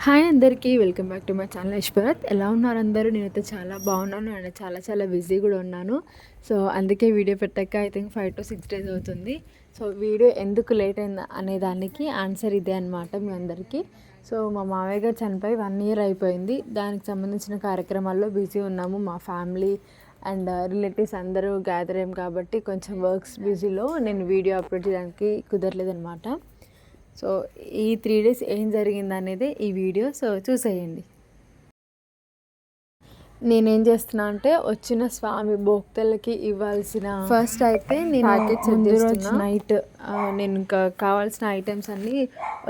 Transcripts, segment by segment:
Hi అందరికీ welcome back to my channel Yashwarat ఎలా ఉన్నారు అందరూ? నేనైతే చాలా బాగున్నాను అండ్ చాలా చాలా బిజీ కూడా ఉన్నాను. సో అందుకే వీడియో పెట్టాక I think five to six days అవుతుంది. సో వీడియో ఎందుకు లేట్ అయింది అనే దానికి ఆన్సర్ ఇదే అనమాట మీ అందరికీ. సో మా మామయ్య గారు చనిపోయి వన్ ఇయర్ అయిపోయింది. దానికి సంబంధించిన కార్యక్రమాల్లో బిజీ ఉన్నాము మా ఫ్యామిలీ అండ్ రిలేటివ్స్ అందరూ గ్యాదర్ అయ్యాం కాబట్టి కొంచెం వర్క్స్ బిజీలో నేను వీడియో అప్లోడ్ చేయడానికి కుదరలేదనమాట సో ఈ త్రీ డేస్ ఏం జరిగింది అనేది ఈ వీడియో. సో చూసేయండి. నేనేం చేస్తున్నా అంటే వచ్చిన స్వామి భోక్తలకి ఇవ్వాల్సిన ఫస్ట్ అయితే నేను రోజు నైట్ నేను ఇంకా కావాల్సిన ఐటమ్స్ అన్నీ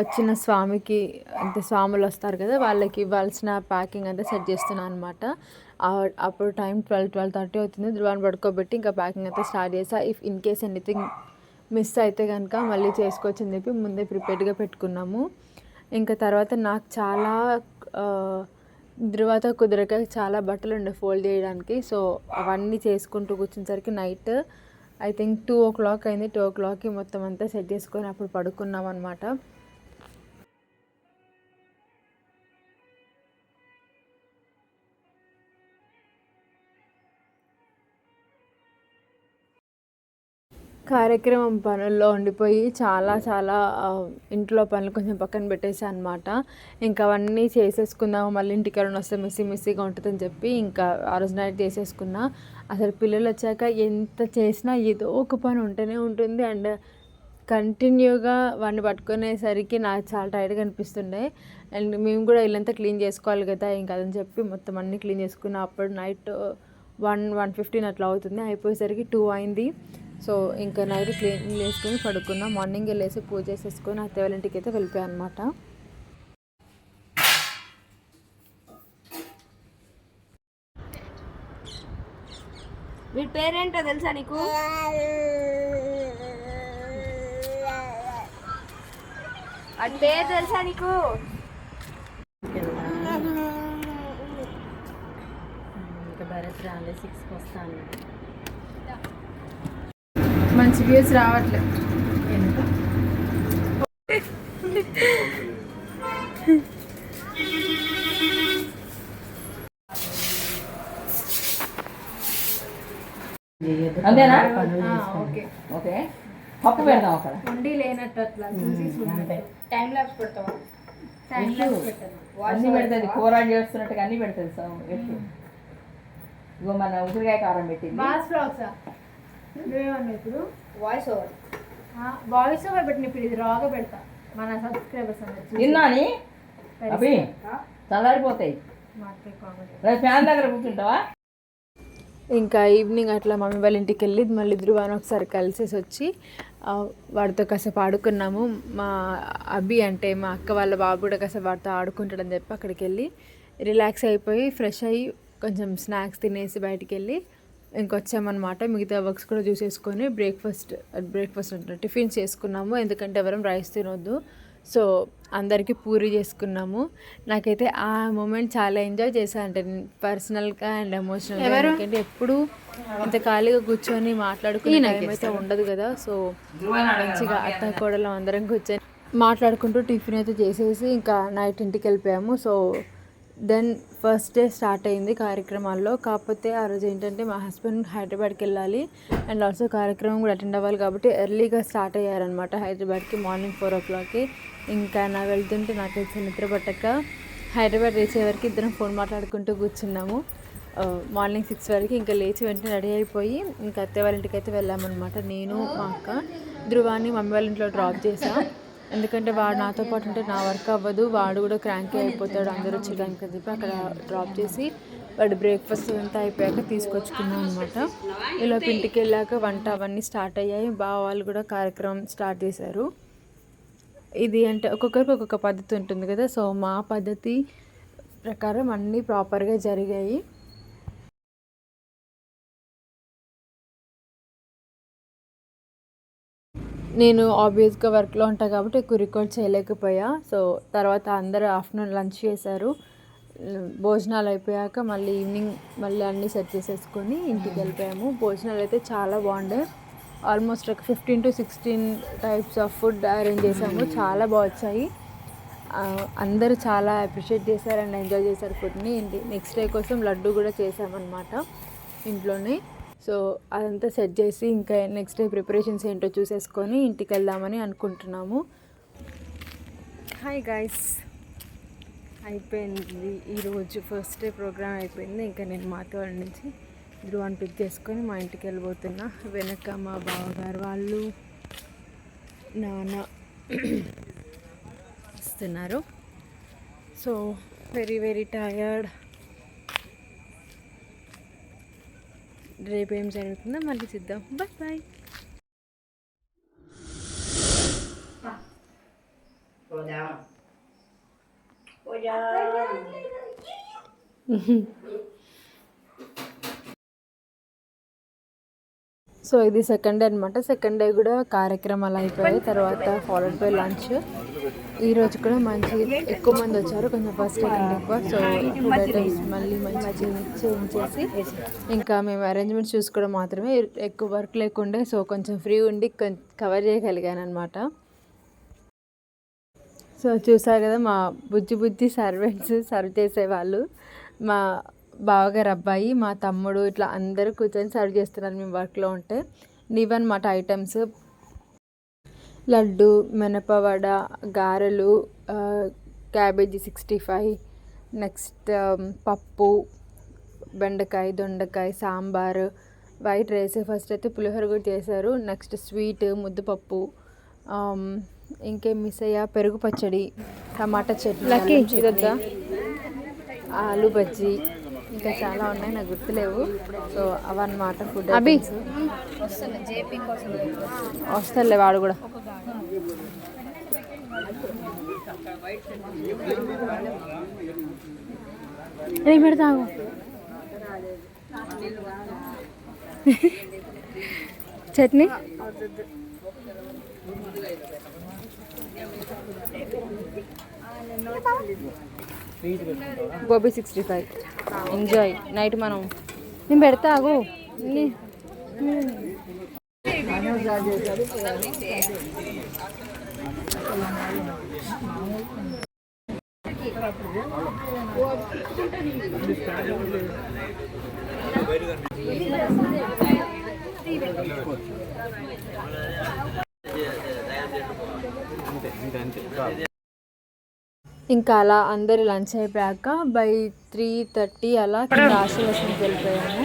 వచ్చిన స్వామికి అంటే స్వాములు వస్తారు కదా వాళ్ళకి ఇవ్వాల్సిన ప్యాకింగ్ అంతా సెట్ చేస్తున్నాను అనమాట అప్పుడు టైం ట్వెల్వ్ ట్వెల్వ్ థర్టీ అవుతుంది. ధృవాన్ని పడుకోబెట్టి ఇంకా ప్యాకింగ్ అయితే స్టార్ట్ చేసా. If in case anything miss అయితే కనుక మళ్ళీ చేసుకోవచ్చు అని చెప్పి ముందే ప్రిపేర్డ్గా పెట్టుకున్నాము. ఇంకా తర్వాత నాకు చాలా తర్వాత కుదరక చాలా బట్టలు ఉండే ఫోల్డ్ చేయడానికి. సో అవన్నీ చేసుకుంటూ కూర్చునేసరికి night I think two o'clock అయింది. టూ ఓ క్లాక్కి మొత్తం అంతా సెట్ చేసుకొని అప్పుడు పడుకున్నాం అనమాట కార్యక్రమం పనుల్లో ఉండిపోయి చాలా చాలా ఇంట్లో పనులు కొంచెం పక్కన పెట్టేసా అనమాట ఇంకా అవన్నీ చేసేసుకుందాము మళ్ళీ ఇంటికి ఎవరైనా వస్తే మిస్సీ మిస్సీగా ఉంటుందని చెప్పి ఇంకా ఆ రోజు నైట్ చేసేసుకున్నా. అసలు పిల్లలు వచ్చాక ఎంత చేసినా ఏదో ఒక పని ఉంటూనే ఉంటుంది. అండ్ కంటిన్యూగా వాడిని పట్టుకునేసరికి నాకు చాలా టైర్డ్గా అనిపిస్తుండే. అండ్ మేము కూడా ఇల్లంతా క్లీన్ చేసుకోవాలి కదా ఇంకా అదని చెప్పి మొత్తం అన్నీ క్లీన్ చేసుకున్నా. అప్పుడు నైట్ వన్ వన్ ఫిఫ్టీన్ అట్లా అవుతుంది. అయిపోయేసరికి టూ అయింది. సో ఇంకా నైట్ క్లీన్ చేసుకొని పడుకున్నా. మార్నింగ్ వెళ్ళేసి పూజ చేసేసుకొని అత్తయ్య వాళ్ళ ఇంటికి అయితే వెళ్ళిపోయాను అనమాట వీడి పేరేంటో తెలుసా నీకు? వాడి పేరు తెలుసా నీకు? ఇంకా భరత్ రాలే సిక్స్కి వస్తాను. మంచి వ్యూస్ రావట్లేదు అంతేనా? ఓకే. ఓకే. పప్పు పెడదాం అక్కడ. వండి లేనట్టు అట్లా టైం లాప్స్ పెడతావా? అన్ని పెడుతుంది. కూర చేస్తున్నట్టుగా అన్ని పెడుతుంది సార్. ఇగో మన ఉసిరికాయ కారం పెట్టింది. ఇప్పుడు వాయిస్ ఓవర్ వాయిస్ ఓవర్ పెట్టిన ఇప్పుడు ఇది రాగా పెడతా. మన సబ్స్క్రైబర్స్ అందరు అవి చల్లారిపోతాయి. ఫ్యాన్ దగ్గర కూర్చుంటావా? ఇంకా ఈవినింగ్ అట్లా మమ్మీ వాళ్ళ ఇంటికి వెళ్ళి మళ్ళీ ధృవాన్ని ఒకసారి కలిసేసి వచ్చి వాడితో కాసేపు ఆడుకున్నాము. మా అభి అంటే మా అక్క వాళ్ళ బాబు కూడా కాసేపు వాడితో ఆడుకుంటాడని చెప్పి అక్కడికి వెళ్ళి రిలాక్స్ అయిపోయి ఫ్రెష్ అయ్యి కొంచెం స్నాక్స్ తినేసి బయటికి వెళ్ళి ఇంకొచ్చామన్నమాట. మిగతా వర్క్స్ కూడా చూసేసుకొని బ్రేక్ఫాస్ట్ బ్రేక్ఫాస్ట్ అంటే టిఫిన్స్ చేసుకున్నాము. ఎందుకంటే ఎవరం రైస్ తినొద్దు. సో అందరికీ పూరి చేసుకున్నాము. నాకైతే ఆ మూమెంట్ చాలా ఎంజాయ్ చేశాను అంటే పర్సనల్గా అండ్ ఎమోషనల్గా. ఎందుకంటే ఎప్పుడు ఇంత ఖాళీగా కూర్చొని మాట్లాడుకునే టైం అయితే ఉండదు కదా. సో మంచిగా అత్త కోడలు అందరం కూర్చొని మాట్లాడుకుంటూ టిఫిన్ అయితే చేసేసి ఇంకా నైట్ ఇంటికి వెళ్ళిపోయాము. So then first day start అయింది కార్యక్రమాల్లో. కాకపోతే ఆ రోజు ఏంటంటే మా హస్బెండ్ హైదరాబాద్కి వెళ్ళాలి. అండ్ ఆల్సో కార్యక్రమం కూడా అటెండ్ అవ్వాలి కాబట్టి ఎర్లీగా స్టార్ట్ అయ్యారనమాట హైదరాబాద్కి మార్నింగ్ ఫోర్ ఓ క్లాక్కి. ఇంకా నా వెళ్తుంటే నాకు తెలిసిన నిద్ర పట్టక హైదరాబాద్ వేసే వరకు ఇద్దరం ఫోన్ మాట్లాడుకుంటూ కూర్చున్నాము. మార్నింగ్ సిక్స్ వరకు ఇంకా లేచి వెంటనే రెడీ అయిపోయి ఇంకా అత్తే వాళ్ళ ఇంటికి అయితే వెళ్ళామన్నమాట. నేను మా అక్క ధ్రువాన్ని మమ్మీ వాళ్ళ ఇంట్లో డ్రాప్ చేసాను ఎందుకంటే వాడు నాతో పాటు ఉంటే నా వర్క్ అవ్వదు వాడు కూడా క్రాంకీ అయిపోతాడు అందరూ వచ్చేయడానికి చెప్పి అక్కడ డ్రాప్ చేసి వాడు బ్రేక్ఫాస్ట్ అంతా అయిపోయాక తీసుకొచ్చుకున్నాం అనమాట ఇలా ఇంటికి వెళ్ళాక వంట అవన్నీ స్టార్ట్ అయ్యాయి బావ వాళ్ళు కూడా కార్యక్రమం స్టార్ట్ చేశారు. ఇది అంటే ఒక్కొక్కరికి ఒక్కొక్క పద్ధతి ఉంటుంది కదా సో మా పద్ధతి ప్రకారం అన్నీ ప్రాపర్గా జరిగాయి. నేను ఆబ్వియస్గా వర్క్లో ఉంటా కాబట్టి ఎక్కువ రికార్డ్ చేయలేకపోయా. సో తర్వాత అందరూ ఆఫ్టర్నూన్ లంచ్ చేశారు. భోజనాలు అయిపోయాక మళ్ళీ ఈవినింగ్ మళ్ళీ అన్నీ సెట్ చేసేసుకొని ఇంటికి వెళ్ళిపోయాము. భోజనాలు అయితే చాలా బాగుండే. ఆల్మోస్ట్ ఒక fifteen to sixteen types of food arrange చేసాము చాలా బాగా వచ్చాయి. అందరూ చాలా అప్రిషియేట్ చేశారు అండ్ ఎంజాయ్ చేశారు ఫుడ్ని నెక్స్ట్ డే కోసం లడ్డు కూడా చేసామన్నమాట ఇంట్లోనే. సో అదంతా సెట్ చేసి ఇంకా నెక్స్ట్ డే ప్రిపరేషన్స్ ఏంటో చూసేసుకొని ఇంటికి వెళ్దామని అనుకుంటున్నాము. హాయ్ గాయస్ అయిపోయింది ఈరోజు ఫస్ట్ డే ప్రోగ్రామ్ అయిపోయింది. ఇంకా నేను మాతో నుంచి ధ్రువాన్ని పిక్ చేసుకొని మా ఇంటికి వెళ్ళిపోతున్నా వెనక మా బావగారు వాళ్ళు నాన్న వస్తున్నారు. సో వెరీ వెరీ టయర్డ్ రేపు ఏం జరుగుతుందో మళ్ళీ చూద్దాం. బాయ్ బాయ్ సో ఇది సెకండ్ డే అనమాట. సెకండ్ డే కూడా కార్యక్రమాలు అయిపోయాయి. తర్వాత ఫాలోడ్ బై లంచ్ ఈరోజు కూడా మంచి ఎక్కువ మంది వచ్చారు. కొంచెం ఫస్ట్ ఎక్కువ. సో ఫుడ్ ఐటమ్స్ మళ్ళీ మంచి చేంజ్ చేసి ఇంకా మేము అరేంజ్మెంట్స్ చూసుకోవడం మాత్రమే. ఎక్కువ వర్క్ లేకుండే సో కొంచెం ఫ్రీ ఉండి కవర్ చేయగలిగాను అనమాట సో చూసారు కదా మా బుజ్జి బుజ్జి సర్వెంట్స్ సర్వ్ చేసేవాళ్ళు. మా బావగారు అబ్బాయి మా తమ్ముడు ఇట్లా అందరూ కూర్చొని సర్వ్ చేస్తున్నారు. మేము వర్క్లో ఉంటే. ఇవన్నమాట ఐటమ్స్ లడ్డు మినపవడ గారెలు క్యాబేజీ సిక్స్టీ ఫైవ్ నెక్స్ట్ పప్పు బెండకాయ దొండకాయ సాంబార్ వైట్ రైస్ ఫస్ట్ అయితే పులిహోర కూడా చేశారు. నెక్స్ట్ స్వీట్ ముద్దపప్పు ఇంకేం మిస్ అయ్యా? పెరుగు పచ్చడి టమాటా చట్నీ చట్నీ, ఆలు బజ్జీ ఇంకా చాలా ఉన్నాయి నాకు గుర్తులేవు. సో అవన్నమాట ఫుడ్ అభి? వస్తాలే వాడు కూడా. పెడతావు chutney? Gobi sixty five. Enjoy night మనం. నేను పెడతా ఆగు. నీ- ఇంకా అలా అందరు లంచ్ అయిపోయాక బై త్రీ థర్టీ అలా కింద ఆశీర్వచనకి వెళ్ళిపోయాము.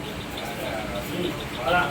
あら。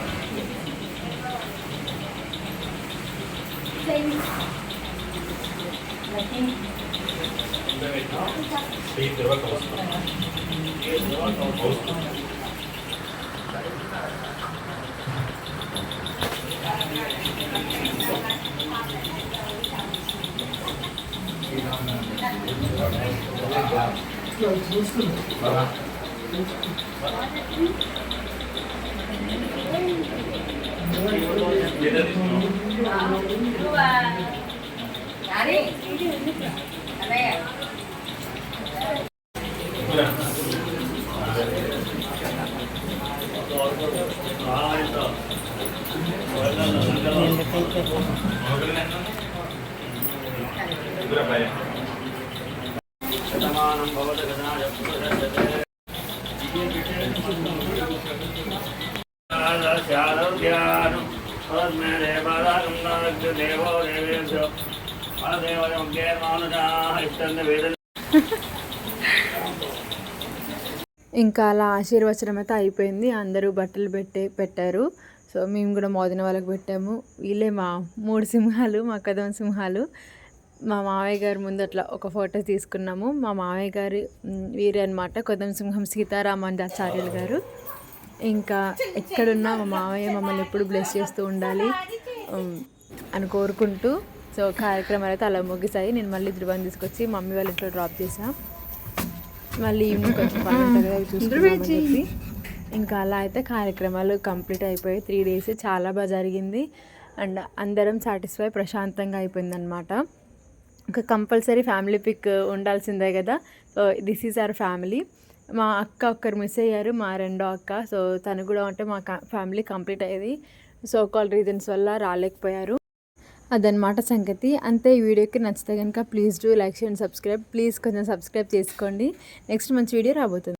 శతమానం భవత గణాయ పురుష ఇంకా అలా ఆశీర్వచనం అయితే అయిపోయింది. అందరూ బట్టలు పెట్టే పెట్టారు. సో మేము కూడా మోదిన వాళ్ళకి పెట్టాము. వీళ్ళే మా మూడు సింహాలు మా కదం సింహాలు. మా మావయ్య గారి ముందు అట్లా ఒక ఫోటో తీసుకున్నాము. మా మావయ్య గారి వీరే అనమాట కొద్దం సింహం సీతారామాంజాచార్యులు గారు. ఇంకా ఎక్కడున్నా మా మామయ్య మమ్మల్ని ఎప్పుడు బ్లెస్ చేస్తూ ఉండాలి అని కోరుకుంటూ సో కార్యక్రమాలు అయితే అలా ముగిసాయి. నేను మళ్ళీ ధృవాన్ని తీసుకొచ్చి మమ్మీ వాళ్ళ ఇంట్లో డ్రాప్ చేసా మళ్ళీ ఈవినింగ్ కొంచెం పని ఉంటుంది కదా, అవి చూసుకుందామని చెప్పి. ఇంకా అలా అయితే కార్యక్రమాలు కంప్లీట్ అయిపోయాయి త్రీ డేస్ చాలా బాగా జరిగింది. అండ్ అందరం సాటిస్ఫై ప్రశాంతంగా అయిపోయిందనమాట ఇంకా కంపల్సరీ ఫ్యామిలీ పిక్ ఉండాల్సిందే కదా. So this is our family మా అక్క ఒక్కరు మిస్ అయ్యారు మా రెండో అక్క. సో తను కూడా అంటే మా ఫ్యామిలీ కంప్లీట్ అయ్యేది. సో కాల్ రీజన్స్ వల్ల రాలేకపోయారు. అదనమాట సంగతి. అంతే ఈ వీడియోకి నచ్చితే కనుక please do like and subscribe please కొంచెం సబ్స్క్రైబ్ చేసుకోండి. నెక్స్ట్ మంచి వీడియో రాబోతుంది.